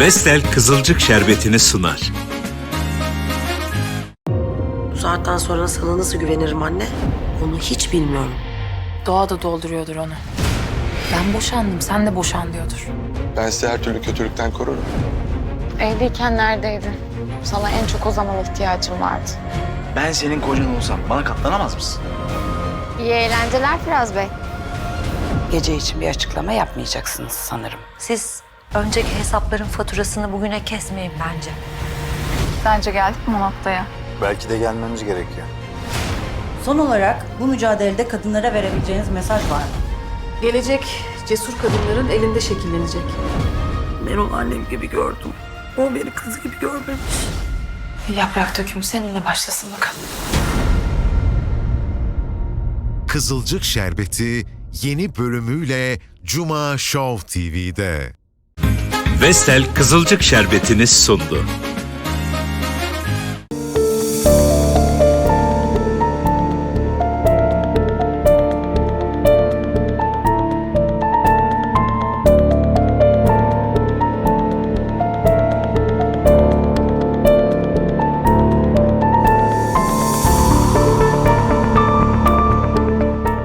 Vestel Kızılcık Şerbeti'ni sunar. Bu saatten sonra sana nasıl güvenirim anne? Onu hiç bilmiyorum. Doğa da dolduruyordur onu. Ben boşandım, sen de boşan diyordur. Ben sizi her türlü kötülükten korurum. Evliyken neredeydin? Sana en çok o zaman ihtiyacım vardı. Ben senin kocan olsam bana katlanamaz mısın? İyi eğlenceler Firaz Bey. Gece için bir açıklama yapmayacaksınız sanırım. Siz önceki hesapların faturasını bugüne kesmeyin bence. Sence geldik mi o noktaya? Belki de gelmemiz gerekiyor. Son olarak bu mücadelede kadınlara verebileceğiniz mesaj var mı? Gelecek cesur kadınların elinde şekillenecek. Ben onu annem gibi gördüm. O beni kızı gibi görmemiş. Yaprak dökümü seninle başlasın bakalım. Kızılcık Şerbeti yeni bölümüyle Cuma Show TV'de. Vestel Kızılcık Şerbeti'ni sundu.